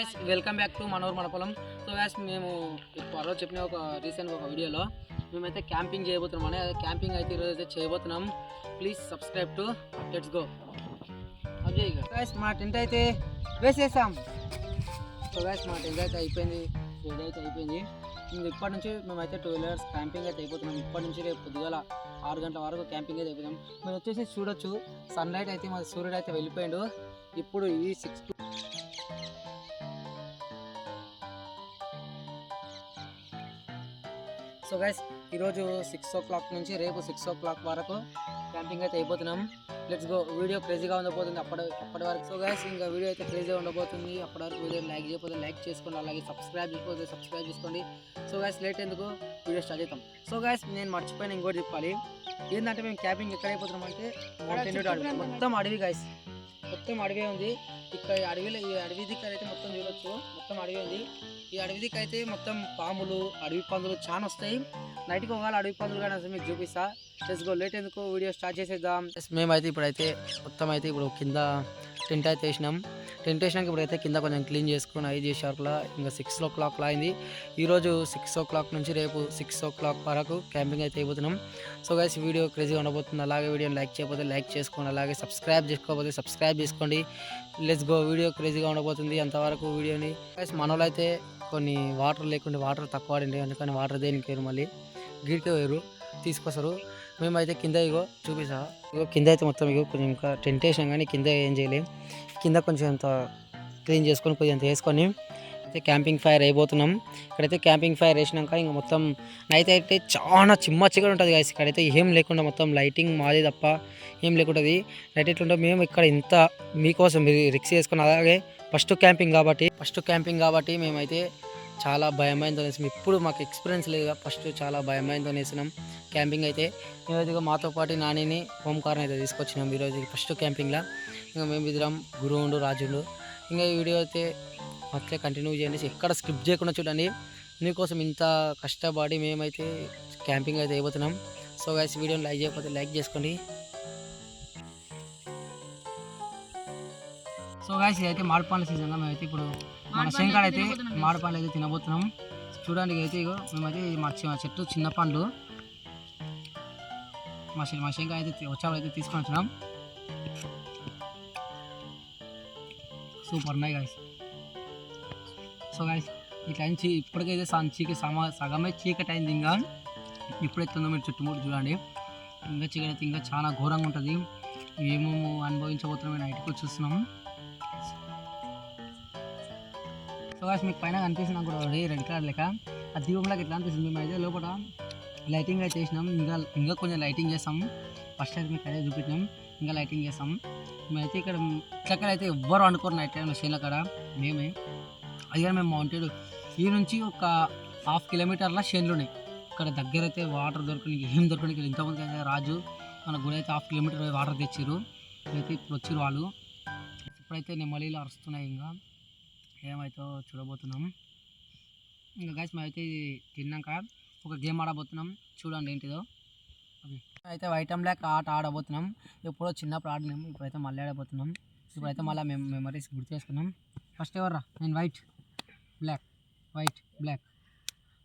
As welcome back to మనోర్ మనపొలం so as మేము త్వరలో చెప్పిన ఒక రీసెంట్ ఒక వీడియోలో మేమైతే క్యాంపింగ్ చేయబోతున్నాం అని అదే క్యాంపింగ్ అయితే ఈరోజు అయితే చేయబోతున్నాం. Please subscribe to let's go Ajay మా టెంట్ అయితే వేసేసాం. సో యాస్ మా టెంట్ అయితే అయిపోయింది. రెడీ అయితే అయిపోయింది. ఇంక ఇప్పటి నుంచి మేమైతే టూ వీలర్స్ క్యాంపింగ్ అయితే అయిపోతున్నాం. ఇప్పటి నుంచి రేపు పొద్దుగల ఆరు గంటల వరకు క్యాంపింగ్ అయితే అయిపోతున్నాం మీరు వచ్చేసి చూడొచ్చు. సన్ లైట్ అయితే మా సూర్యుడు అయితే వెళ్ళిపోయాడు. ఇప్పుడు ఈ సిక్స్ సో గైస్ ఈరోజు సిక్స్ ఓ క్లాక్ నుంచి రేపు సిక్స్ ఓ క్లాక్ వరకు క్యాంపింగ్ అయితే అయిపోతున్నాం. లెట్స్ గో వీడియో క్రేజీగా ఉండబోతుంది అప్పటి అప్పటి వరకు. సో గైస్ ఇంకా వీడియో అయితే క్రేజీగా ఉండబోతుంది అప్పటి వరకు. వీడియో లైక్ చేయకపోతే లైక్ చేసుకోండి అలాగే సబ్స్క్రైబ్ చేయకపోతే సబ్స్క్రైబ్ చేసుకోండి. సో గైస్ లేట్ ఎందుకు? వీడియో స్టార్ట్ చేద్దాం. సో గైస్ నేను మర్చిపోయిన ఇంకోటి చెప్పాలి. ఏంటంటే మేము క్యాంపింగ్ ఎక్కడ అయిపోతున్నాం అంటే మొత్తం అడవి గైస్ మొత్తం అడవి ఉంది. ఇక్కడ ఈ అడవిలో ఈ అడవి దిక్కు అయితే మొత్తం చూడొచ్చు. మొత్తం అడవి ఉంది. ఈ అడవి దిక్కు అయితే మొత్తం పాములు అడవి పందులు చాలా వస్తాయి. నైట్కి ఒకవేళ అడవి పందులు కానీ అసలు మీకు చూపిస్తా. లెట్స్ గో లేట్ ఎందుకు? వీడియో స్టార్ట్ చేసేద్దాం. మేమైతే ఇప్పుడైతే మొత్తం అయితే ఇప్పుడు కింద టెంట్ అయితే వేసినాం. టెంట్ వేసినాక ఇప్పుడైతే కింద కొంచెం క్లీన్ చేసుకుని ఐదు చేసేవరకులా ఇంకా సిక్స్ ఓ క్లాక్లా అయింది. ఈరోజు సిక్స్ ఓ క్లాక్ నుంచి రేపు సిక్స్ ఓ క్లాక్ వరకు క్యాంపింగ్ అయితే అయిపోతున్నాం. సో గైస్ వీడియో క్రేజీగా ఉండబోతుంది. అలాగే వీడియోని లైక్ చేయకపోతే లైక్ చేసుకోండి. అలాగే సబ్స్క్రైబ్ చేసుకోకపోతే సబ్స్క్రైబ్ చేసుకోండి. లెట్స్ గో వీడియో క్రేజీగా ఉండబోతుంది. అంతవరకు వీడియోని గైస్ మనోళ్ళు అయితే కొన్ని వాటర్ లేకుండా వాటర్ తక్కువ వాడండి. అందుకని వాటర్ దేనికి మళ్ళీ. గిరికే వేరు తీసుకొస్తారు. మేమైతే కింద ఇగో చూపిస్తా. ఇగో కింద అయితే మొత్తం ఇగో కొంచెం ఇంకా టెంటేషన్ కానీ కింద ఏం చేయలేం. కింద కొంచెం అంత క్లీన్ చేసుకొని కొంచెం అంత వేసుకొని అయితే క్యాంపింగ్ ఫైర్ అయిపోతున్నాం. ఇక్కడైతే క్యాంపింగ్ ఫైర్ వేసినాక ఇంకా మొత్తం నైట్ అయితే చాలా చిమ్మ చికెన్ ఉంటుంది కాదు ఇక్కడైతే ఏం లేకుండా మొత్తం లైటింగ్ మాది తప్ప ఏం లేకుంటుంది. నైట్ ఎట్లుంటే మేము ఇక్కడ ఇంత మీకోసం రిక్స్ చేసుకుని అలాగే ఫస్ట్ క్యాంపింగ్ కాబట్టి ఫస్ట్ క్యాంపింగ్ కాబట్టి మేమైతే చాలా భయమైందో వేసినాం ఇప్పుడు మాకు ఎక్స్పీరియన్స్ లేదు ఫస్ట్ చాలా భయమైందో వేసినాం క్యాంపింగ్ అయితే ఈరోజుగా మాతో పాటు నానిని హోంకార్ని అయితే తీసుకొచ్చినాం ఈరోజు ఫస్ట్ క్యాంపింగ్లో. ఇంకా మేము ఇద్దరం గురువుండు రాజుండు ఇంకా ఈ వీడియో అయితే అట్లే కంటిన్యూ చేయండి. ఎక్కడ స్కిప్ చేయకుండా చూడండి. మీకోసం ఇంత కష్టపడి మేమైతే క్యాంపింగ్ అయితే అయిపోతున్నాం. సో గైస్ వీడియోని లైక్ చేయకపోతే లైక్ చేసుకోండి. సో గైస్ ఇదైతే మామిడి పండ్ల సీజన్లో మేమైతే ఇప్పుడు మన శంకర్ అయితే మామిడి పండ్లు అయితే తినబోతున్నాం. చూడండి అయితే ఇగో మేమైతే మా చెట్టు చిన్న పండ్లు. మా మా శంకర్ అయితే వచ్చాడు అయితే తీసుకొని వచ్చినాం. సూపర్ ఉన్నాయి గాయస్ సో గాయస్ ఇట్లా నుంచి ఇప్పటికైతే సగం చీక సమ సగమే చీకటి అయింది ఇంకా. ఇప్పుడైతుందో మీరు చుట్టుముట్టు చూడండి. ఇంకా చీకటి అయితే ఇంకా చాలా ఘోరంగా ఉంటుంది. ఏమేమో అనుభవించబోతున్నాం నైట్కి వచ్చి సో గాయస్ మీకు పైన కనిపిస్తున్నాం నాకు కూడా రెడ్ కలర్ లెక్క. ఆ దీపంలాగా ఎట్లా అనిపిస్తుంది మేము అయితే లోపల లైటింగ్ అయితే చేసినాం. ఇంకా ఇంకా కొంచెం లైటింగ్ చేస్తాం. ఫస్ట్ అయితే మీకు అదే చూపించాం ఇంకా లైటింగ్ చేస్తాం. మేమైతే ఇక్కడ ఇక్కడ అయితే ఎవ్వరు అనుకోరు నైట్ టైంలో చేనుల కాడ. మేమే. అది కానీ మేము మౌంటెడ్ ఈ నుంచి ఒక హాఫ్ కిలోమీటర్ల షేన్లు ఉన్నాయి ఇక్కడ దగ్గర అయితే వాటర్ దొరకడానికి ఏం దొరకడానికి ఇంతమంది అయితే రాజు మన గుడి అయితే హాఫ్ కిలోమీటర్ వాటర్ తెచ్చారు అయితే ఇప్పుడు వచ్చారు వాళ్ళు. ఇప్పుడైతే నెమ్మలీలు అరుస్తున్నాయి ఇంకా. ఏమైతే చూడబోతున్నాం? ఇంకా గైస్ మేమైతే ఇది తిన్నాక ఒక గేమ్ ఆడబోతున్నాం. చూడండి ఏంటిదో. అయితే వైట్ అండ్ బ్లాక్ ఆట ఆడబోతున్నాం. ఎప్పుడో చిన్నప్పుడు ఆడినాం ఇప్పుడైతే మళ్ళీ ఆడబోతున్నాం. ఇప్పుడైతే మళ్ళీ మేము మెమరీస్ గుర్తు చేసుకున్నాం ఫస్ట్ ఎవర్రా? నేను white black white black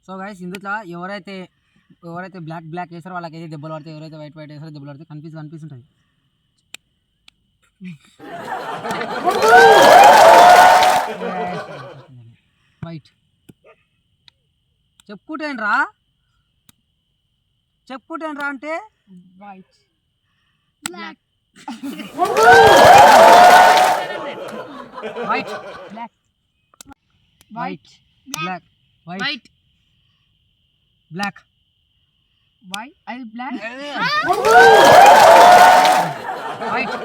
so guys ఇందులో ఎవరైతే ఎవరైతే బ్లాక్ బ్లాక్ వేసారో వాళ్ళకైతే దెబ్బలు పడతాయి. ఎవరైతే వైట్ వైట్ వేసారో దెబ్బలు పడతాయి. కనిపిస్తుంది కనిపిస్తుంటుంది. వైట్ చెప్పుకుంటేనరా చెప్పుకుంటేనరా అంటే? White Black. White black white black white White. Black why అది black white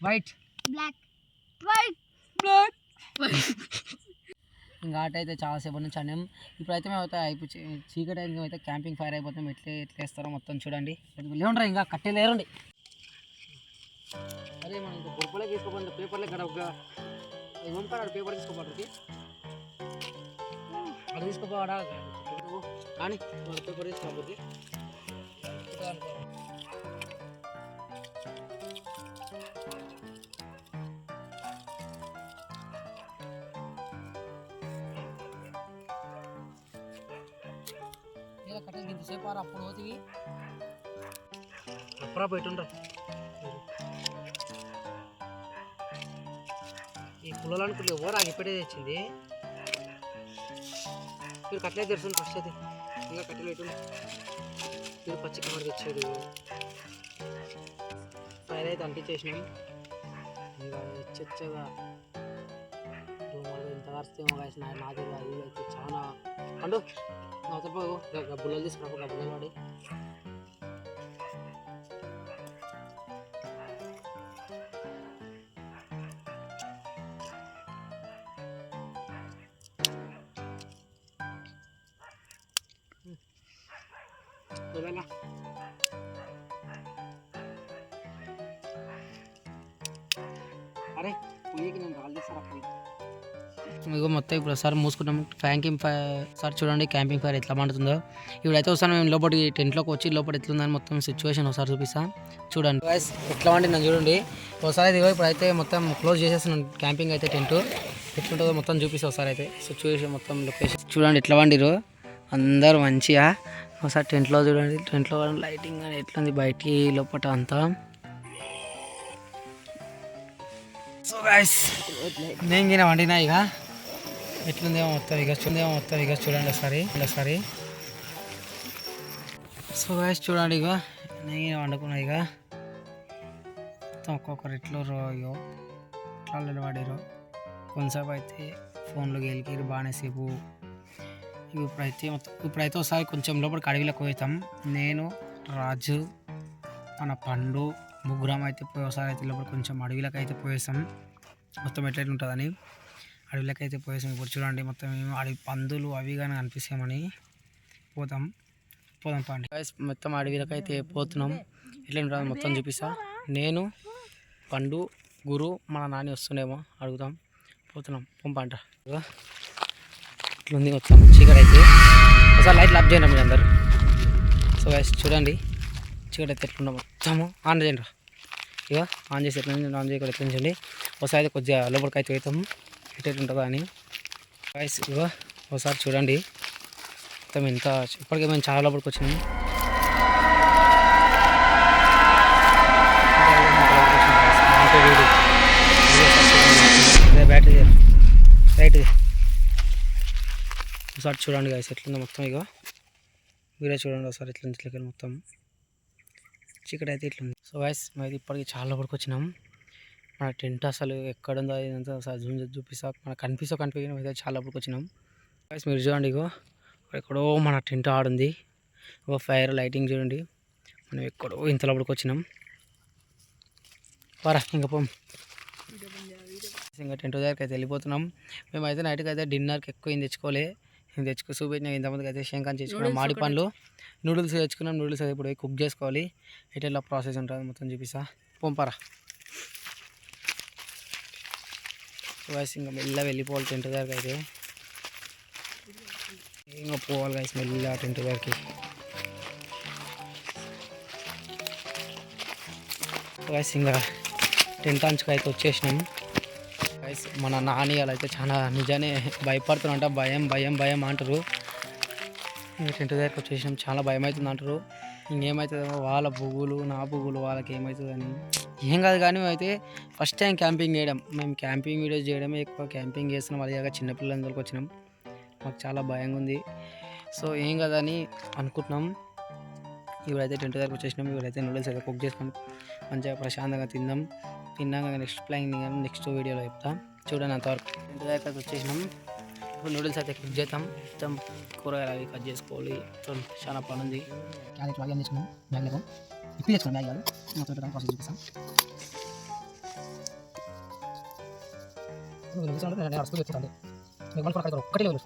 white Black. White. Black ఇంకా ఆట అయితే చాలాసేపు నుంచి ఆడాం ఇప్పుడైతే మేము అయితే అయిపోయి చీకటి అయితే అయితే క్యాంపింగ్ ఫైర్ అయిపోతాం ఎట్లా ఎట్లా వేస్తారో మొత్తం చూడండి. లేవుండ్రా ఇంకా కట్టే లేరండి అరే మనం ఇంకా గొప్పలే తీసుకోపోతే పేపర్లే కదా ఒక ఏమంటారు పేపర్ తీసుకోబడి అక్కడ తీసుకోపోవాడా? కానీ పేపర్ ఇంతసేపు అప్పుడు అవుతుంది అప్పుడా పెట్టుండ్రా ఈ పుల్లలను పుల్లి ఎవరు ఆగిపెట్టే తెచ్చింది. మీరు కట్టలేదు తెలుసు ఫస్ట్ అయితే. ఇంకా కట్టెలు పెట్టుండ్రు మీరు పచ్చి కవర్ తెచ్చాడు. ఫైర్ అయితే అంటించేసినాం. ఇంకా చచ్చగా. దోమలు ఇంత వస్తేమో కాసిన నాకు అది అయితే చాలా పండు నా తప్ప గబ్బులలో తీసుకురా గబ్బులలో వాడి. చూడాలా మీకు మొత్తం ఇప్పుడు ఒకసారి మూసుకుంటాం ఫ్యాంకింగ్ ఫైర్ సార్ చూడండి క్యాంపింగ్ ఫైర్ ఎట్లా మండుతుందో. ఇప్పుడైతే ఒకసారి మేము లోపలికి టెంట్లోకి వచ్చి లోపల ఎట్లుందని మొత్తం సిచ్యువేషన్ ఒకసారి చూపిస్తా. చూడండి. Guys, ఎట్లా వండినా చూడండి. ఒకసారి ఇదిగో ఇప్పుడైతే మొత్తం క్లోజ్ చేసేస్తున్నాం క్యాంపింగ్ అయితే టెంట్. ఎట్లుంటుందో మొత్తం చూపిస్తా ఒకసారి అయితే. సిచ్యువేషన్ మొత్తం లొకేషన్ చూడండి ఎట్లా వండిరు అందరూ మంచిగా. ఒకసారి టెంట్లో చూడండి. టెంట్లో లైటింగ్ అని ఎట్లుంది? బయటికి లోపల అంతా. గాయస్ నేను తిన వండినా ఇక. ఎట్లుందేమో మొత్తం ఇక చూడేమో మొత్తం ఇక చూడండి ఒకసారి ఒకసారి. సో గాయస్ చూడండి ఇక. నేను వండుకున్నా ఇక. మొత్తం ఒక్కొక్కరు ఎట్లు రో ఇగో. ఎట్లా నిలబడారు కొంతసేపు అయితే ఫోన్లో గెలికిరు బాగానే సేపు. ఇప్పుడైతే మొత్తం ఇప్పుడైతే ఒకసారి కొంచెం లోపలికి అడవిలోకి పోతాం నేను రాజు మన పండు ముగ్గురం అయితే పోయి ఒకసారి అయితే లోపల కొంచెం అడవిలోకి అయితే పోయేసాం. మొత్తం ఎట్లా ఉంటుందని అడవిలోకి అయితే పోయేసాం. ఇప్పుడు చూడండి మొత్తం ఏమో అడవి పందులు అవి కానీ అనిపిస్తామని పోతాం పోదాం పండి. మొత్తం అడవిలోకి అయితే పోతున్నాం. ఎట్లా ఉంటుంది మొత్తం చూపిస్తా. నేను పండు గురు మన నాని వస్తుండేమో అడుగుతాం పోతున్నాం. పంపంట ఇట్లుంది మొత్తం చీకటి అయితే. ఒకసారి లైట్ ఆఫ్ చేయండి మీరు అందరు. సో గైస్ చూడండి. చీకటి అయితే ఎట్లుందో మొత్తము ఆన్ చేయండి ఇక ఆన్ చేసి ఎట్లా ఆన్ చేయకుండా ఎట్లా ఒకసారి అయితే కొద్దిగా లోపలికి అయితే అవుతాము ఎటు ఎట్లా ఉంటుందో అని. గాయస్ ఇక ఒకసారి చూడండి. మొత్తం ఎంత ఇప్పటికే మేము చాలా లోపలికి వచ్చినాము బ్యాటరీ రైట్ ఒకసారి చూడండి గాయస్ ఎట్లుందో మొత్తం ఇక మీరే చూడండి ఒకసారి ఎట్లుంది ఇట్లకెళ్ళి మొత్తం. చీకటి అయితే ఇట్లుంది. సో గాయస్ మేము ఇప్పటికి చాలా వరకు వచ్చినాం. మన టెంట్ అసలు ఎక్కడ ఉందో ఇదంతా ఒకసారి జూమ్ చేసి చూపిస్తా. మన కనిపిస్తా కనిపించిన అయితే చాలా వరకు వచ్చినాం. గాయస్ మీరు చూడండి ఇగో ఎక్కడో మన టెంట్ ఆడుంది. ఇగో ఫైర్ లైటింగ్ చూడండి. మనం ఎక్కడో ఇంత లోపలికి వచ్చినాం. పరా ఇంకా పోం. ఇంకా టెంట్ దగ్గరికి అయితే వెళ్ళిపోతున్నాం. మేమైతే నైట్కి అయితే డిన్నర్కి ఎక్కువ ఏం తెచ్చుకోలే. తెచ్చుకో చూపించిన ఇంతమందికి అయితే శంకాన్ని తెచ్చుకున్నాం. మాడి పండ్లు. నూడిల్స్ తెచ్చుకున్నాం. నూడిల్స్ అయితే ఇప్పుడు కుక్ చేసుకోవాలి. ఎట్లా ప్రాసెస్ ఉంటుంది మొత్తం చూపిస్తా. పంపరా వైస్ ఇంకా మెల్ల వెళ్ళిపోవాలి టెంట్ దగ్గరికి అయితే. ఇంకా పోవాలి గాయస్ మెల్ల టెంట్ దగ్గరికి. వైస్ ఇంకా టెంట్ అంచుకు అయితే వచ్చేసినాం. గాయస్ మన నాని వాళ్ళు అయితే చాలా నిజానే భయపడుతున్నారంట భయం భయం భయం అంటారు. టెంట్ దగ్గరికి వచ్చేసినాం చాలా భయం అవుతుంది అంటారు. ఇంకేమవుతుందో వాళ్ళ పువ్వులు నా పువ్వులు వాళ్ళకి ఏమవుతుందని ఏం కాదు కానీ మేమైతే ఫస్ట్ టైం క్యాంపింగ్ చేయడం. మేము క్యాంపింగ్ వీడియోస్ చేయడమే ఎక్కువ. క్యాంపింగ్ చేస్తున్నాం అదే కాక చిన్నపిల్లలందరికి వచ్చినాం. మాకు చాలా భయంగా ఉంది సో ఏం కదని అనుకుంటున్నాం. ఇప్పుడైతే టెంట్ దగ్గరకు వచ్చేసినాం. ఇప్పుడైతే నూడిల్స్ అయితే కుక్ చేసుకొని మంచిగా ప్రశాంతంగా తిందాం. తిన్నాక నెక్స్ట్ ప్లానింగ్ నెక్స్ట్ వీడియోలో చెప్తా. చూడండి అంతవరకు. టెంట్ దగ్గరకు వచ్చేసినాం. ఇప్పుడు నూడిల్స్ అయితే కుక్ చేద్దాం. మొత్తం కూరగాయలు అవి కట్ చేసుకోవాలి. మొత్తం చాలా పని ఉంది క్యారెట్ బాగా తెచ్చుకున్నాం బ్యాగ్లో ఇప్పుడు తెచ్చుకున్నాం బ్యాగ్ కాదు మొత్తం పెట్టడం ప్రాసెస్ చూపిస్తాం ఒక్కటే లెవెల్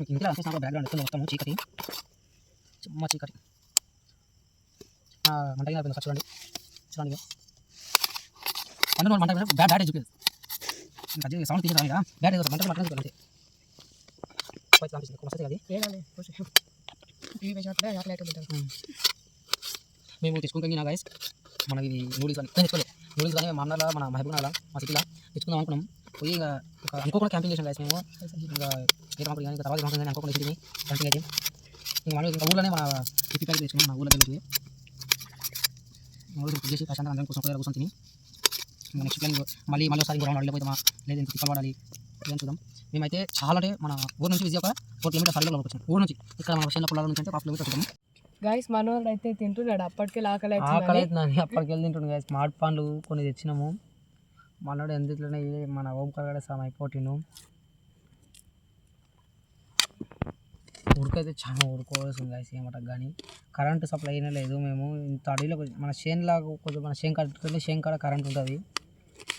మీకు ఇంట్లో అసలు బ్యాక్గ్రౌండ్ వస్తుంది మొత్తం చీకటి చిమ్మ చీకటి ఆ, మంట కింద అయిపోయింది చూడండి చూడండి అందులో మంట బ్యాట్ బ్యాట్ చూపించదు ఇంకా సౌండ్ తీసేదాం ఇక బ్యాట్ మంట మంట చూపించండి పోయి కనిపిస్తుంది మస్తు అది మేము తెచ్చుకుంటాం గైస్ మనకి నూడిల్స్ అని తెచ్చుకోలేదు నూడిల్స్ కానీ మా అన్నలా మన మహబూబ్నాల మా సిటీలో తెచ్చుకుందాం అనుకున్నాం పోయి ఇక అనుకోకుండా క్యాంపింగ్ చేసాం గైస్ మేము ఇంకా ఏ కానీ ఇంకా తర్వాత కానీ అనుకోకుండా అయితే. ఇంకా మనం ఇంకా ఊళ్ళోనే మన సిటీ ప్యాక్ తెచ్చుకున్నాం మన ఊళ్ళో ఊళ్ళో చేసి ప్రశాంతంగా అందరం కోసం కూర్చొని తిని నెక్స్ట్ ప్లాన్ మళ్ళీ మళ్ళీ ఒకసారి లేదు ఇంత తిప్పలు పడాలి ఏం చూద్దాం. మేమైతే చాలా అంటే మన ఊరు నుంచి విజయ ఒక ఫోర్ కిలోమీటర్ వచ్చాం. ఊరు నుంచి ఇక్కడ మన వర్షంలో పొలాల నుంచి అంటే కిలోమీటర్ వచ్చాము గైస్ మనోడు అయితే తింటున్నాడు అప్పటికే ఆకలి ఆకలి అవుతుందని. అవుతుందని అప్పటికి వెళ్ళి తింటుండే guys. స్మార్ట్ పండ్లు కొన్ని తెచ్చినాము. మనోడు ఎందుట్లోనే మన ఓంకార్ గడ సామ్ అయిపోటిను ఉడకైతే చాలా ఉడుకోవాల్సింది గాయస్ ఏమంటారు కానీ కరెంటు సప్లై అయినా లేదు మేము ఇంత అడవిలో మన చేనులాగా కొంచెం మన షేన్ కట్టుకుంటే షేన్ కాడ కరెంట్ ఉంటుంది.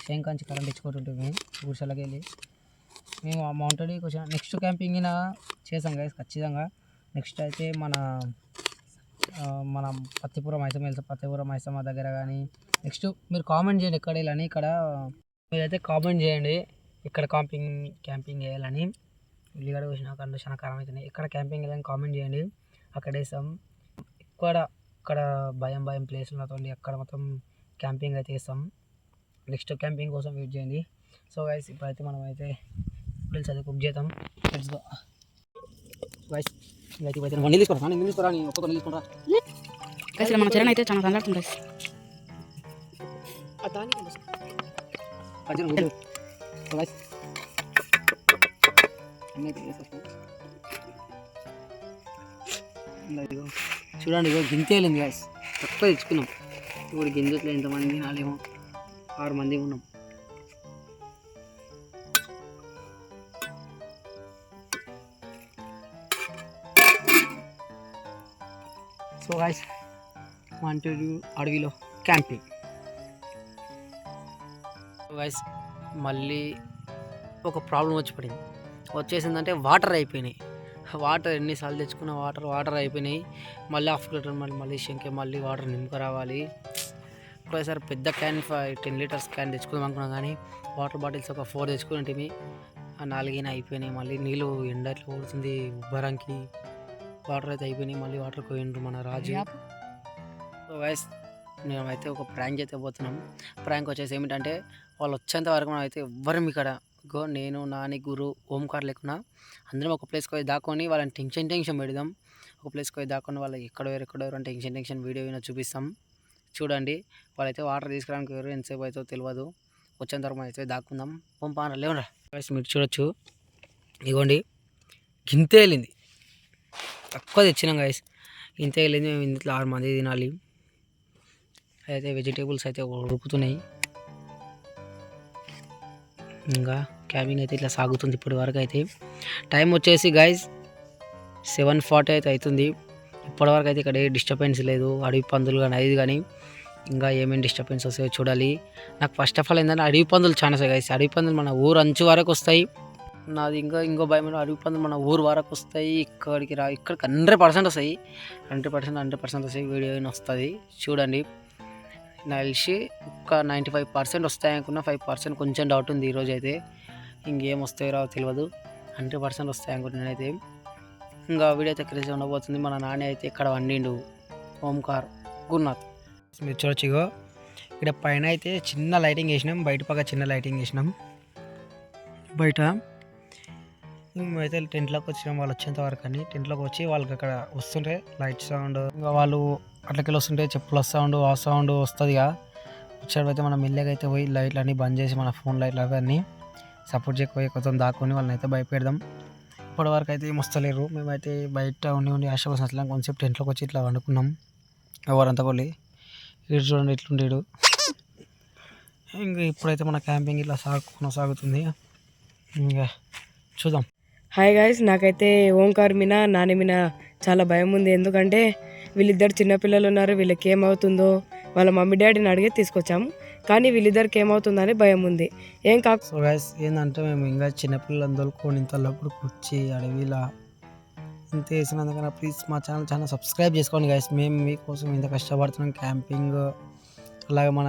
షేన్ కాంచి కరెంట్ ఇచ్చుకుంటుంటుంది గుడిసెలకి వెళ్ళి మేము ఆ కొంచెం నెక్స్ట్ క్యాంపింగ్ చేసాం గైస్ ఖచ్చితంగా. నెక్స్ట్ అయితే మన మన పత్తిపురం మైసమ్మ వెళ్తాం పత్తిపురం మైసమ్మ దగ్గర కానీ నెక్స్ట్ మీరు కామెంట్ చేయండి ఎక్కడ వెళ్ళని ఇక్కడ మీరైతే కామెంట్ చేయండి. ఇక్కడ క్యాంపింగ్ క్యాంపింగ్ చేయాలని. ఉల్లిగడ్డ వచ్చిన కంటే చాలా కారం అవుతున్నాయి ఇక్కడ క్యాంపింగ్ వెళ్ళని కామెంట్ చేయండి. అక్కడ వేసాం. ఇక్కడ ఇక్కడ భయం భయం ప్లేస్ ఉన్నటువంటి అక్కడ మొత్తం క్యాంపింగ్ అయితే వేస్తాం నెక్స్ట్ క్యాంపింగ్ కోసం వెయిట్ చేయండి. సో గైస్ ఇప్పుడైతే మనం అయితే నూడిల్స్ అయితే కుక్ చేద్దాం. లెట్స్ గో గైస్ అయితే అయితే నీళ్ళు తీసుకోరా నీళ్ళు తీసుకోరా నీ ఒక్కొక్క నీళ్ళు తీసుకుంటా గైస్ మన చరణ్ అయితే చాలా సందర్భం గైస్ గైస్ చూడండి ఇగో గింతే వెళ్ళింది గాయస్ తక్కువ తెచ్చుకున్నాం. ఇప్పుడు గింజట్లో ఎంతమంది నాలేమో ఆరు మంది ఉన్నాం. సో గాయస్ మంటూరు అడవిలో క్యాంపింగ్. గాయస్ మళ్ళీ ఒక ప్రాబ్లం వచ్చి పడింది. వచ్చేసిందంటే వాటర్ అయిపోయినాయి. వాటర్ ఎన్నిసార్లు తెచ్చుకున్న వాటర్ వాటర్ అయిపోయినాయి. మళ్ళీ హాఫ్ లీటర్ మళ్ళీ మళ్ళీ శంకే మళ్ళీ వాటర్ నింపుకు రావాలి ఒకసారి పెద్ద can five ten litres can తెచ్చుకుందాం అనుకున్నాం కానీ వాటర్ బాటిల్స్ ఒక ఫోర్ తెచ్చుకుని ఆ నాలుగైనా అయిపోయినాయి. మళ్ళీ నీళ్ళు ఎండ ఎట్లా కొడుతుంది ఉబ్బరంకి. వాటర్ అయితే అయిపోయినాయి. మళ్ళీ వాటర్ పోయిండ్రు మన రాజు. యాప్. సో గైస్ మేమైతే ఒక ప్రాంక్ అయితే పోతున్నాం. ప్రాంక్ వచ్చేసి ఏమిటంటే వాళ్ళు వచ్చేంత వరకు మనం అయితే ఎవ్వరం ఇక్కడ గో నేను నాని గురు ఓంకార్ లేకున్నా అందరం ఒక ప్లేస్కి పోయి దాక్కొని వాళ్ళని టెన్షన్ టెన్షన్ పెడదాం. ఒక ప్లేస్కి పోయి దాక్కొని వాళ్ళు ఎక్కడో ఎక్కడో అని టెన్షన్ టెన్షన్ వీడియో అయినా చూపిస్తాం. చూడండి. వాళ్ళైతే వాటర్ తీసుకురావడానికి ఎవరు ఎంతసేపు అవుతుందో తెలియదు వచ్చిన తర్వాత అయితే దాక్కుందాం. పంపా లేవరా గైస్ మీరు చూడొచ్చు. ఇగోండి. గింతే వెళ్ళింది తక్కువ తెచ్చినాం గైస్ ఇంతే వెళ్ళింది మేము ఇంట్లో ఆరు మంది తినాలి. అయితే వెజిటేబుల్స్ అయితే ఉడుకుతున్నాయి. ఇంకా క్యాబిన్ అయితే ఇట్లా సాగుతుంది ఇప్పటి వరకు అయితే. టైం వచ్చేసి గైస్ సెవెన్ ఫార్టీ అయితే అవుతుంది. ఇప్పటివరకు అయితే ఇక్కడ ఏ డిస్టర్బెన్స్ లేదు. అడవి పందులు కానీ అది కానీ ఇంకా ఏమేమి డిస్టర్బెన్స్ వస్తాయో చూడాలి. నాకు ఫస్ట్ ఆఫ్ ఆల్ ఏంటంటే అడవి పందులు చాలా వస్తాయి గైస్ అడవి పందులు మన ఊరు అంచు వరకు వస్తాయి. నాది ఇంకా ఇంకో భయం అడవి పందులు మన ఊరు వరకు వస్తాయి. ఇక్కడికి రా ఇక్కడికి హండ్రెడ్ పర్సెంట్ వస్తాయి. హండ్రెడ్ పర్సెంట్ హండ్రెడ్ పర్సెంట్ వస్తాయి. వీడియో వస్తుంది చూడండి. నాకు తెలిసి ఒక నైంటీ ఫైవ్ పర్సెంట్ వస్తాయి అనుకున్న ఫైవ్ పర్సెంట్ కొంచెం డౌట్ ఉంది ఈరోజు అయితే ఇంకేం వస్తాయో తెలియదు హండ్రెడ్ పర్సెంట్ వస్తాయి అనుకుంటున్నాను అయితే ఇంకా వీడియో అయితే క్రేజీ ఉండబోతుంది. మన నాన్న అయితే ఇక్కడ వండిండు. ఓంకార్ గురునాథ్ మీరు చూడొచ్చు ఇగో. ఇక్కడ పైన అయితే చిన్న లైటింగ్ వేసినాం. బయట పక్క చిన్న లైటింగ్ వేసినాం. బయట మేమైతే టెంట్లోకి వచ్చినాం. వాళ్ళు వచ్చేంత వరకు అని. టెంట్లోకి వచ్చి వాళ్ళకి అక్కడ వస్తుంటే లైట్ సౌండ్. ఇంకా వాళ్ళు అట్లకెళ్ళి వస్తుంటే చెప్పుల సౌండ్ ఆ సౌండ్ వస్తుంది ఇక వచ్చేటప్పుడు మనం మెల్లగా అయితే పోయి లైట్లు అన్నీ బంద్ చేసి మన ఫోన్ లైట్లు అవన్నీ సపోర్ట్ చేయకపోయి కొంచెం దాక్కుని వాళ్ళని అయితే భయపెడదాం. ఇప్పటి వరకు అయితే వస్తలేరు. మేమైతే బయట ఉండి ఉండి ఆశ కోసం అట్లా కొంచెం టెంట్లోకి వచ్చి ఇట్లా వండుకున్నాం. ఎవరంతా కొలి? ఇటు చూడండి ఇట్లుండేడు ఇంకా ఇప్పుడైతే మన క్యాంపింగ్ ఇట్లా సాగు కొనసాగుతుంది. ఇంకా చూద్దాం. హాయ్ గాయస్ నాకైతే ఓంకార్ మీన నాని మీన చాలా భయం ఉంది. ఎందుకంటే వీళ్ళిద్దరు చిన్నపిల్లలు ఉన్నారు వీళ్ళకి ఏమవుతుందో వాళ్ళ మమ్మీ డాడీని అడిగే తీసుకొచ్చాము. కానీ వీళ్ళిద్దరికి ఏమవుతుందని భయం ఉంది. ఏం కాక సో గైస్ ఏంటంటే మేము ఇంకా చిన్నపిల్లలందరూ దొరుకుని ఇంత లోపలికి అడవిలా ఇంత వేసినందుకన్నా ప్లీజ్ మా ఛానల్ చాలా సబ్స్క్రైబ్ చేసుకోండి గైస్ మేము మీకోసం ఇంత కష్టపడుతున్నాం క్యాంపింగ్ అలాగే మన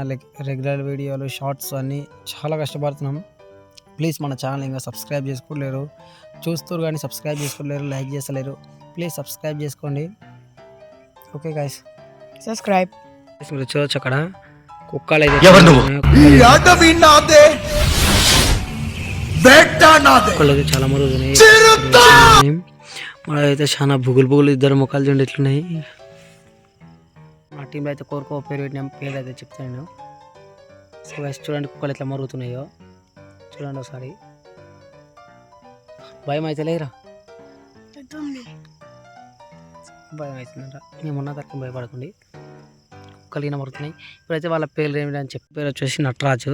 రెగ్యులర్ వీడియోలు షార్ట్స్ అన్నీ చాలా కష్టపడుతున్నాం. ప్లీజ్ మన ఛానల్ ఇంకా సబ్స్క్రైబ్ చేసుకోలేరు. చూస్తారు కానీ సబ్స్క్రైబ్ చేసుకోలేరు లైక్ చేస్తలేరు. ప్లీజ్ సబ్స్క్రైబ్ చేసుకోండి. ఓకే గైస్ సబ్స్క్రైబ్ మీరు చూడొచ్చు అక్కడ. కుక్కలు అయితే ఎవరు నువ్వు? కుక్కలు- అయితే చాలా మరుగుతున్నాయి! మనైతే చాలా బుగులు బుగులు ఇద్దరు ముఖాలు చూడండి ఎట్లున్నాయి. మా టీంలో అయితే కోరుకో పేరు పెట్టిన. పేరు అయితే చెప్తాను. సో guys చూడండి కుక్కలు ఎట్లా మరుగుతున్నాయో. చూడండి ఒకసారి. భయం అయితే లేరా భయం అవుతుందంట మేమున్న తక్కువ భయపడకండి కుక్కలు ఈయన మరుగుతున్నాయి ఇప్పుడైతే వాళ్ళ పేర్లు ఏమిటి అని చెప్పి పేరు వచ్చేసి నటరాజు.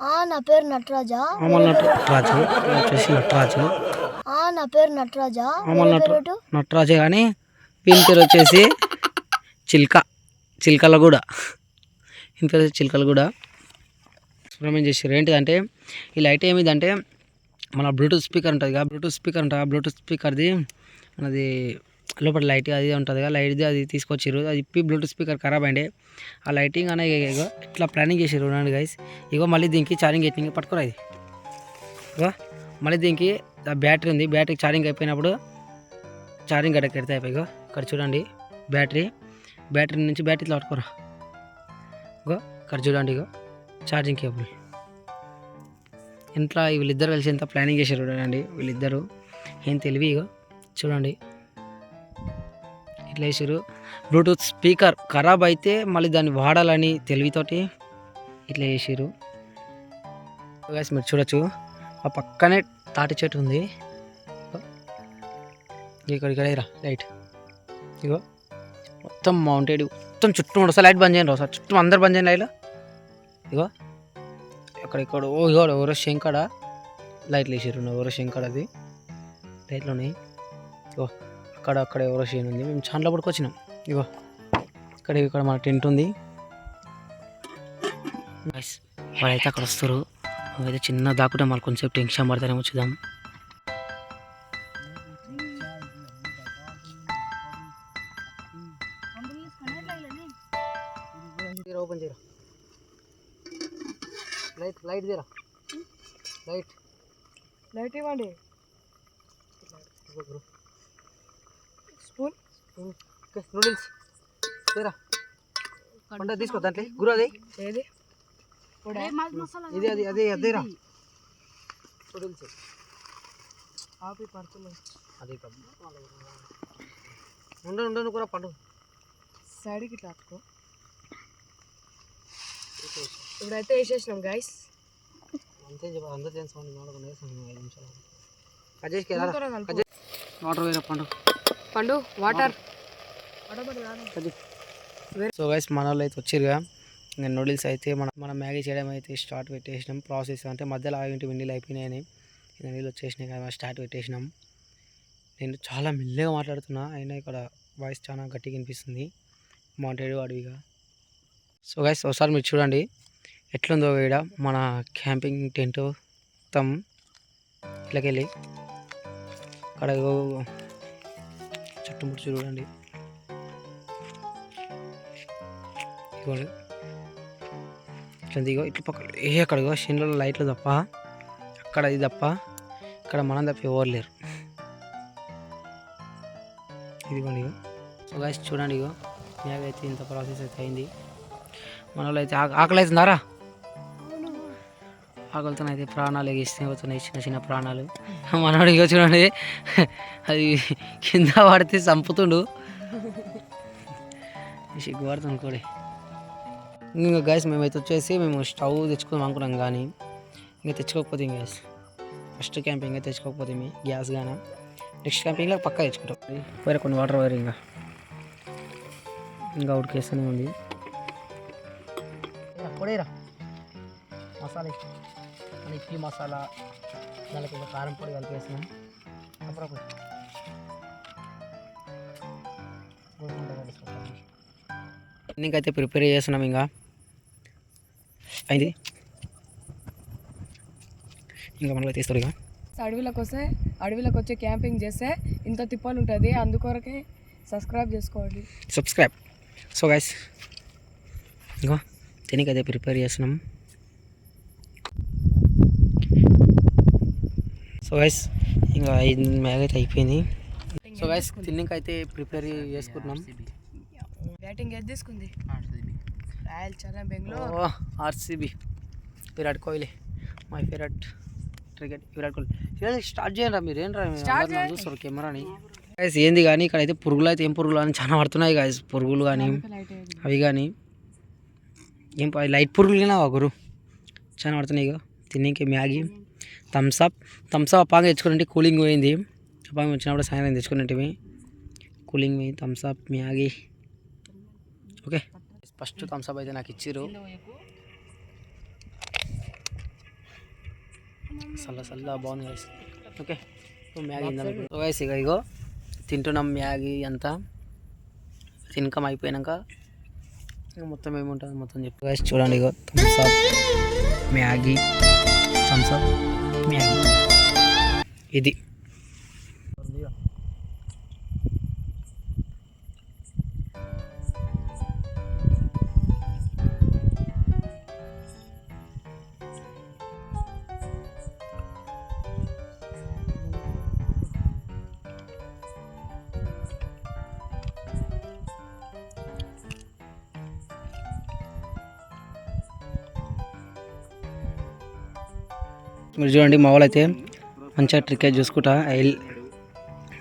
ఆ నా పేరు నటరాజా? నటరాజు వచ్చేసి నటరాజు. ఆ నా పేరు నటరాజా. నటరాజే కానీ వీని పేరు వచ్చేసి చిల్క. చిల్కల కూడా వీని పేరు వచ్చేసి చిల్కల కూడా ఎక్స్పెరిమెంట్ చేసారు ఏంటిదంటే ఈ లైట్ ఏమిదంటే మన బ్లూటూత్ స్పీకర్ ఉంటుంది కదా బ్లూటూత్ స్పీకర్ ఉంటుంది ఆ బ్లూటూత్ స్పీకర్ది మనది లోపల లైట్ అది ఉంటుంది కదా లైట్ది అది తీసుకొచ్చారు అది ఇప్పి బ్లూటూత్ స్పీకర్ ఖరాబ్ అండి ఆ లైటింగ్ అనే ఇగో ఇట్లా ప్లానింగ్ చేసారు చూడండి గైస్ ఇగో మళ్ళీ దీనికి ఛార్జింగ్ ఎట్టింగ్ పట్టుకోరా ఇది. ఇగో మళ్ళీ దీనికి ఆ బ్యాటరీ ఉంది. బ్యాటరీ ఛార్జింగ్ అయిపోయినప్పుడు ఛార్జింగ్ గడ్డ కడితే అయిపోయి ఇగో ఇక్కడ చూడండి బ్యాటరీ బ్యాటరీ నుంచి బ్యాటరీ ఇట్లా పట్టుకోరా. ఇగో ఇక్కడ చూడండి ఇగో ఛార్జింగ్ కేబుల్ ఇంట్లో వీళ్ళిద్దరు కలిసి ఎంత ప్లానింగ్ చేశారు చూడండి. వీళ్ళిద్దరు ఏం తెలివి ఇగో. చూడండి. ఇట్లా వేసారు బ్లూటూత్ స్పీకర్ ఖరాబ్ అయితే మళ్ళీ దాన్ని వాడాలని తెలివితోటి ఇట్లా చేసారు guys మీరు చూడొచ్చు. ఆ పక్కనే తాటి చెట్టు ఉంది. ఇక్కడ ఇక్కడ రా లైట్. ఇగో మొత్తం మౌంటెడ్ మొత్తం చుట్టూ ఒకసారి లైట్ బంద్ చేయండి ఒకసారి చుట్టూ అందరు బంద్ చేయండి లైట్ ఇగో ఇక్కడ ఇక్కడ ఓ ఇగో ఎవరో శంకడ లైట్లు వేసారు ఎవరో శంకడ అది లైట్లు ఉన్నాయి ఇగో అక్కడ అక్కడ ఎవరో షేన్ ఉంది. మేము చాలా పడుకొచ్చినాం ఇగో ఇక్కడ ఇక్కడ మన టెంట్ ఉంది. వాళ్ళైతే అక్కడ వస్తారు అయితే చిన్న దాకుంటే మళ్ళీ కొంచెం టెన్షన్ పడతారేమో చూద్దాం. నూడిల్స్ తీరా పంట తీసుకో దాంట్లో గురు అది ఏది ఇది అది అదే అదేరా నూడిల్స్ ఆపి పడుతున్నాయి అదే ఉండను ఉండను కూడా పండు సైడ్కి తాకుకో ఇప్పుడైతే వేసేసినాం గైస్ అంతే చెప్ప అందరు చేస్తాం నాలుగు ఐదు నిమిషాలు వాటర్ వేరే పండు పండు వాటర్. సో గైస్ మన వాళ్ళు అయితే వచ్చిరుగా ఇంకా నూడిల్స్ అయితే మనం మనం మ్యాగీ చేయడం అయితే స్టార్ట్ పెట్టేసినాం. ప్రాసెస్ అంటే మధ్యలో ఆగింటి నీళ్ళు అయిపోయినాయని. ఇంకా నీళ్ళు వచ్చేసినాయి కదా స్టార్ట్ పెట్టేసినాం. నేను చాలా మెల్లగా మాట్లాడుతున్నా. అయినా ఇక్కడ వాయిస్ చాలా గట్టిగా వినిపిస్తుంది. మౌంటెడ్ అడవిగా సో గైస్ ఒకసారి మీరు చూడండి. ఎట్లుందో ఇక్కడ మన క్యాంపింగ్ టెంట్ మొత్తం. ఇట్లకెళ్ళి. అక్కడ చుట్టుముట్టు చూడండి. ఇదిగోండి ఇట్లా దిగో ఇట్లా పక్క ఏ అక్కడ ఇగో లైట్లు తప్ప అక్కడ ఇది తప్ప ఇక్కడ మనం తప్ప ఎవరు లేరు. ఇదిగోండి ఇగో. సో గాయస్ చూడండి ఇగో మ్యాగ్ అయితే ఇంత ప్రాసెస్ అయితే అయింది. మన వాళ్ళు అయితే ఆకలి అవుతుందారా ఆకలితో అయితే ప్రాణాలు ఎగిస్తున్నాయి చిన్న చిన్న ప్రాణాలు. మనోడు ఇగో చూడండి అది కింద పడితే చంపుతుండు. సిగ్గుపడుతుంది కూడా. ఇంకా గ్యాస్ మేమైతే వచ్చేసి మేము స్టవ్ తెచ్చుకుందాం అనుకున్నాం కానీ ఇంకా తెచ్చుకోకపోతే గ్యాస్ ఫస్ట్ క్యాంపింగ్ తెచ్చుకోకపోతే మీ గ్యాస్ కానీ నెక్స్ట్ క్యాంపింగ్లో పక్కా తెచ్చుకుంటాం. వేరే కొన్ని వాటర్ వేరే ఇంకా. ఇంకా ఉడికేస్తూనే ఉంది. పొడేరా. మసాలా మన ఇడ్లీ మసాలా దానికి ఇంకా కారం పొడి కలిపేసినాం. అప్పుడప్పుడు ఇంకైతే ప్రిపేర్ చేస్తున్నాం ఇంకా. అయింది? ఇంకా మనలో తీస్తారు ఇక. అడవిలోకి వస్తే అడవిలోకి వచ్చి క్యాంపింగ్ చేస్తే ఇంత తిప్పలు ఉంటుంది. అందుకొరకే సబ్స్క్రైబ్ చేసుకోండి. సబ్స్క్రైబ్ సో గైస్ ఇంకో దీనికైతే ప్రిపేర్ చేస్తున్నాం. సో గైస్ ఇంకా ఐదు మ్యాగ్ అయితే అయిపోయింది. సో గైస్ తిన్నకైతే ప్రిపేర్ చేసుకుంటున్నాం. బ్యాటింగ్ ఏది తీసుకుంది? Royal Charan Bengaluru. Oh RCB Virat Kohli my favourite cricket Virat Kohli. A, start చేయండి మీరు అందరు నన్ను చూస్తారు కెమెరాని. గైస్ ఏంది కానీ ఇక్కడ అయితే పురుగులు అయితే ఏం పురుగులు అని చాలా పడుతున్నాయి గాయస్ పురుగులు కానీ అవి కానీ. ఏం లైట్ పురుగులు కానీ గురు? చాలా పడుతున్నాయి ఇక తినేకి మ్యాగీ. థమ్స్అప్ థమ్స్అప్ అప్పాగా తెచ్చుకున్నట్టు కూలింగ్ పోయింది. అప్పాగా వచ్చినప్పుడు సాయంత్రం తెచ్చుకున్నట్టువి. కూలింగ్ పోయి Thums Up Maggi okay first Thums Up అయితే నాకు ఇచ్చిర్రు. చల్ల చల్ల బాగుంది guys okay Maggi so guys ఇక ఇగో తింటున్నాం మ్యాగీ అంతా. తినకం అయిపోయినాక మొత్తం ఏముంటుంది మొత్తం చెప్పి. గైస్ చూడండి ఇగో. Thums Up Maggi. Thums Up మీ ఇది మీరు చూడండి మా వాళ్ళు అయితే మంచిగా క్రికెట్ చూసుకుంటా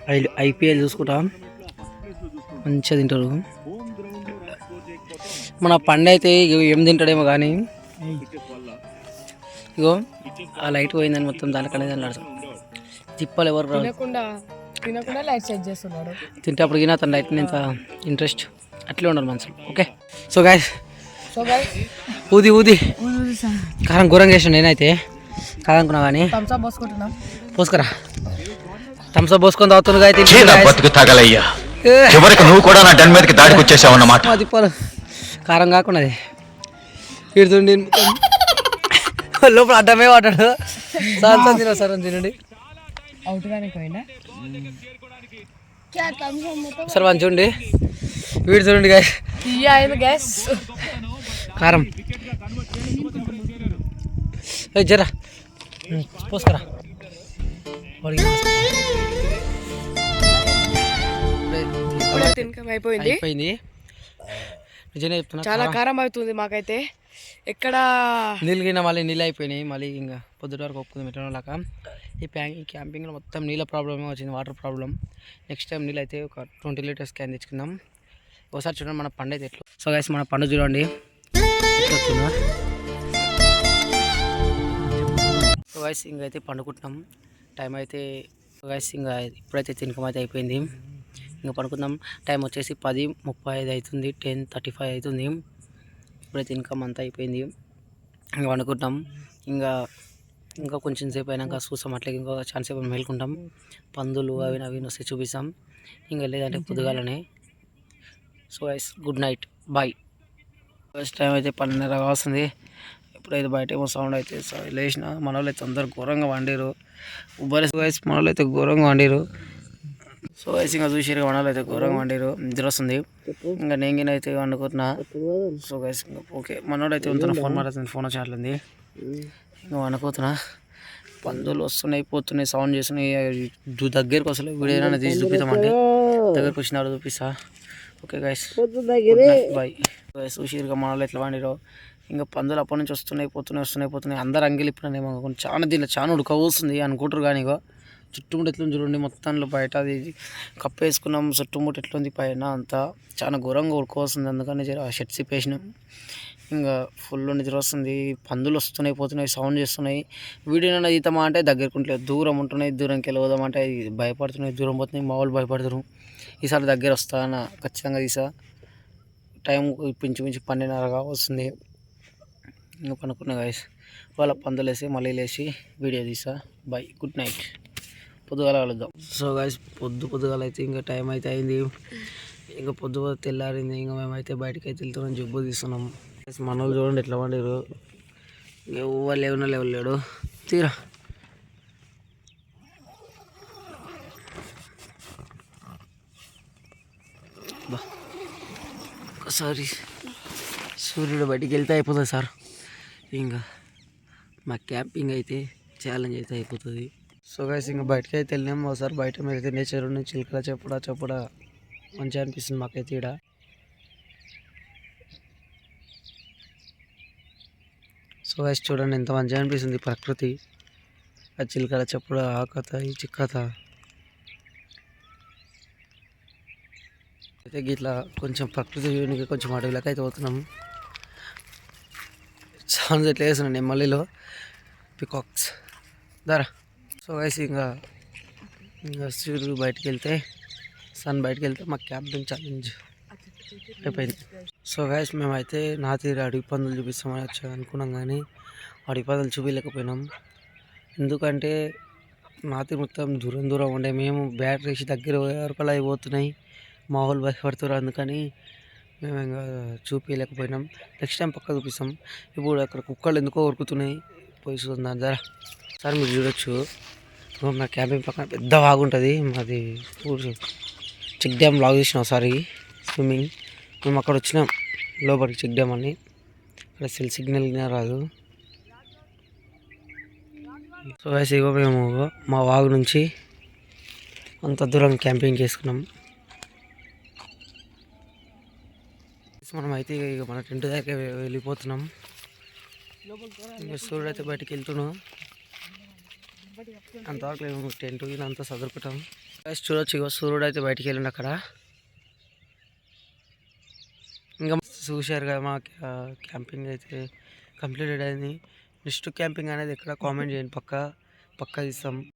ఐ ఐపీఎల్ చూసుకుంటా మంచిగా తింటారు. మన పండు అయితే ఇగో ఏం తింటాడేమో కానీ ఇగో ఆ లైట్ పోయిందని మొత్తం దానికనే దాని తిప్పాలి ఎవరు తింటే అప్పుడు గిన తన లైట్ ఇంత ఇంట్రెస్ట్ అట్లే ఉండాలి మనసులో ఓకే. సో గాయ సో గైస్ ఊది ఊది. కారం ఘోరంగా చేసిన నేనైతే. కాదనుకున్నా కానీ పోసుకురా. థమ్స్అప్ పోసుకొని తాగుతున్నా అయితే చీన బతుకు తగలయ్యా. చివరికి నువ్వు కూడా నా డన్ మీదకి దాడికి వచ్చేసావు అన్నమాట. తిప్పాలి కారం కాకుండా అది. ఇడుతుండి లోపల అడ్డమే వాటాడు సార్ సార్ తిన సార్ తినండి. అవుట్ గానే పోయినా సార్ వన్ చూడండి. వీడు చూడండి గ్యాస్ కారం. జరా. పోసుకురా అయిపోయింది అయిపోయింది. నిజంగా చెప్తున్నా చాలా కారం. అవుతుంది మాకైతే. ఎక్కడ? నీళ్ళు గిన్న మళ్ళీ నీళ్ళు అయిపోయినాయి. మళ్ళీ ఇంకా పొద్దుట వరకు ఒప్పుకుంది పెట్టడం లాగా ఈ ప్యాం ఈ క్యాంపింగ్లో మొత్తం నీళ్ళ ప్రాబ్లమే వచ్చింది వాటర్ ప్రాబ్లం నెక్స్ట్ టైం నీళ్ళు అయితే ఒక ట్వంటీ లీటర్స్ క్యాన్ తెచ్చుకుందాం. ఒకసారి చూడండి మన పండు అయితే ఎట్లా. సో గైస్ మన పండు చూడండి. ఎట్లా వస్తుందో సో గైస్ ఇంకైతే పండుకుంటున్నాం. టైం అయితే గైస్ ఇంకా ఇప్పుడైతే తినకం అయితే అయిపోయింది. ఇంకా పడుకుందాం. టైం వచ్చేసి పది ముప్పై ఐదు అవుతుంది టెన్ థర్టీ ఫైవ్ అవుతుంది ఇప్పుడైతే ఇన్కమ్ అంతా అయిపోయింది. ఇంకా వండుకుంటాం ఇంకా ఇంకా కొంచెం సేపు అయినాక చూసాం అట్లా ఇంకో ఛాన్స్ సేపు మేల్కుంటాం. పందులు అవి అవి వస్తే చూపిస్తాం. ఇంకా లేదంటే పొద్దుగాలనే. So ice good night bye first time అయితే పన్నెండున్నర వస్తుంది ఇప్పుడైతే బయట ఏమో సౌండ్ అయితే లేచిన మన వాళ్ళు అయితే అందరు ఘోరంగా వండిరు ఉబ్బరి గైస్ మన వాళ్ళు అయితే ఘోరంగా వండిరు సో గైస్ ఇంకా చూసిరు మన వాళ్ళు అయితే ఘోరంగా వండిరు నిద్ర వస్తుంది. ఇంకా నేను అయితే వండుకుంటున్నా. సో గైస్ ఇంకా ఓకే మనోడు అయితే ఉంటున్నా ఫోన్ మాట్లాడుతుంది ఫోన్ వచ్చేట్లుంది. ఇంకా అనుకోతున్నా పందులు వస్తున్నాయి పోతున్నాయి సౌండ్ చేస్తున్నాయి. దగ్గరికి వస్తలేవు వీడియో ఏమైనా తీసి చూపిస్తామంటే దగ్గరికి వచ్చినారు చూపిస్తా. ఓకే గైస్ బాయ్ గైస్ చూసిరుగా మనలో ఎట్లా వండిరో ఇంకా పందులు అప్పటి నుంచి వస్తున్నాయి పోతున్నాయి వస్తున్నాయి పోతున్నాయి. అందరు అంగిలి ఇప్పుడేమో అనుకోండి చాలా దీనిలో చాలా ఉడకపోస్తుంది అనుకుంటారు కానీ ఇగో. చుట్టుముట్టు ఎట్లుంది చూడండి మొత్తంలో బయట అది కప్పు వేసుకున్నాం చుట్టుముట్టు ఎట్లుంది పైన అంతా. చాలా ఘోరంగా ఉడకవస్తుంది అందుకని జర షర్ట్స్ ఇప్పేసినాం. ఇంకా ఫుల్ నిద్ర వస్తుంది పందులు వస్తున్నాయి పోతున్నాయి సౌండ్ చేస్తున్నాయి. వీడియో ఈతమా అంటే దగ్గరకు ఉంటలేదు దూరం ఉంటున్నాయి దూరంకి వెళ్ళిపోదామంటే భయపడుతున్నాయి దూరం పోతున్నాయి మా వాళ్ళు భయపడతారు. ఈసారి దగ్గర వస్తా అన్న ఖచ్చితంగా తీసా. టైం ఇంచుమించు పన్నెండున్నర వస్తుంది ఇంకా పనుకున్నా గాయస్ వాళ్ళ పందులేసి మళ్ళీ లేచి వీడియో తీసా. బై గుడ్ నైట్ పొద్దుగాల కలుద్దాం. సో గాయస్ పొద్దు పొద్దుగాల అయితే ఇంకా టైం అయితే అయింది. ఇంకా పొద్దు పొద్దు తెల్లారింది. ఇంకా మేమైతే బయటకి అయితే వెళ్తున్నాం జబ్బు తీస్తున్నాం. మన వాళ్ళు చూడండి ఎట్లా పండిరు ఎవరు లేవునా లేవు లేడు. తీరా. బా. ఒకసారి సూర్యుడు బయటికి వెళ్తే అయిపోతుంది సార్. ఇంకా మా క్యాంపింగ్ అయితే ఛాలెంజ్ అయితే అయిపోతుంది. సో గైస్ ఇంకా బయటకి అయితే వెళ్ళినాము ఒకసారి బయట మీద అయితే నేచర్ నుంచి చిలుకల చెప్పుడా చెప్పుడా మంచిగా అనిపిస్తుంది మాకైతే ఇక్కడ సో గైస్ చూడండి ఎంత మంచిగా అనిపిస్తుంది ప్రకృతి. ఆ చిలుకల చెప్పుడు ఆ కథ ఈ చిక్కత అయితే గిట్లా కొంచెం ప్రకృతి కొంచెం అడవిలోకి అయితే పోతున్నాము సాంగ్స్ ఎట్లా వేస్తున్నాను నెమ్మలిలో పికాక్స్ దారా. సో గైస్ ఇంకా ఇంకా సూర్యుడు బయటికి వెళ్తే సన్ బయటికి వెళ్తే మా క్యాంపింగ్ ఛాలెంజ్ అయిపోయింది. సో గైస్ మేమైతే నా తీరు అడవి పందులు చూపిస్తామని వచ్చా అనుకున్నాం కానీ అడవి పందులు చూపించలేకపోయినాం ఎందుకంటే నాతి మొత్తం దూరం దూరం ఉండే. మేము బ్యాటరీ వేసి దగ్గర వరకు అయిపోతున్నాయి మా వాళ్ళు భయపడుతున్నారు అందుకని మేము ఇంకా చూపించలేకపోయినాం నెక్స్ట్ టైం పక్క చూపిస్తాం. ఇప్పుడు అక్కడ కుక్కలు ఎందుకో ఉరుకుతున్నాయి. పోయి చూద్దాం ధర సార్ మీరు చూడొచ్చు. మా క్యాంపింగ్ పక్కన పెద్ద బాగుంటుంది మాది ఊరు చెక్ డ్యామ్ లాగ్ చేసిన ఒకసారి స్విమ్మింగ్. మేము అక్కడ వచ్చినాం. లోపలికి చెక్ డ్యామ్ అని. అక్కడ సెల్ సిగ్నల్ రాదు. సో వేసి ఇగో మేము మా వాగు నుంచి అంత దూరం క్యాంపింగ్ చేసుకున్నాం. మనం అయితే ఇక మన టెంట్ దగ్గర వెళ్ళిపోతున్నాం. ఇంకా సూర్యుడు అయితే బయటికి వెళ్తున్నాం అంతవరకు మేము టెంట్ అంతా చదువుకుంటాం చూడొచ్చు ఇగో సూర్యుడు అయితే బయటికి వెళ్ళండి అక్కడ. ఇంకా చూశారు కదా మా క్యాంపింగ్ అయితే కంప్లీటెడ్ అయింది. నెక్స్ట్ క్యాంపింగ్ అనేది ఎక్కడ కామెంట్ చేయండి పక్క పక్క ఇస్తాం